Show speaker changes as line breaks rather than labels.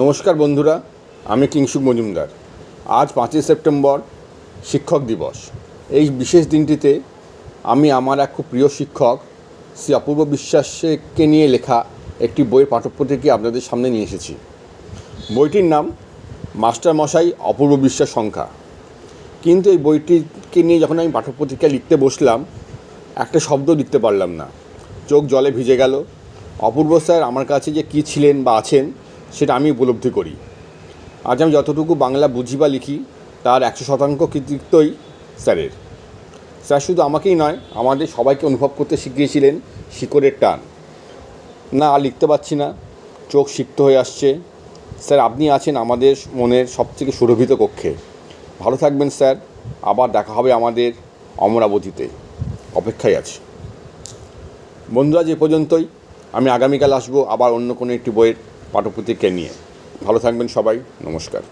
নমস্কার বন্ধুরা, আমি কিংসুক মজুমদার। আজ পাঁচই সেপ্টেম্বর, শিক্ষক দিবস। এই বিশেষ দিনটিতে আমি আমার এক খুব প্রিয় শিক্ষক, শ্রী অপূর্ব বিশ্বাসকে নিয়ে লেখা একটি বইয়ের পাঠ্যপুথিকে আপনাদের সামনে নিয়ে এসেছি। বইটির নাম মাস্টার মশাই অপূর্ব বিশ্বাস সংখ্যা। কিন্তু এই বইটিকে নিয়ে যখন আমি পাঠ্যপুথিকা লিখতে বসলাম, একটা শব্দ লিখতে পারলাম না। চোখ জলে ভিজে গেল। অপূর্ব স্যার আমার কাছে যে কী ছিলেন বা আছেন সেটা আমি উপলব্ধি করি। আজ আমি যতটুকু বাংলা বুঝি বা লিখি, তার একশো শতাংশ কৃতিত্বই স্যারের। স্যার শুধু আমাকেই নয়, আমাদের সবাইকে অনুভব করতে শিখিয়েছিলেন শিকড়ের টান। না, আর লিখতে পারছি না, চোখ সিক্ত হয়ে আসছে। স্যার, আপনি আছেন আমাদের মনের সবথেকে সুরভিত কক্ষে। ভালো থাকবেন স্যার, আবার দেখা হবে আমাদের অমরাবতীতে। অপেক্ষায় আছি। বন্ধুরা, যে পর্যন্তই, আমি আগামীকাল আসব আবার অন্য কোনো একটি বইয়ের পাঠ্যপুথিকে নিয়ে। ভালো থাকবেন সবাই নমস্কার।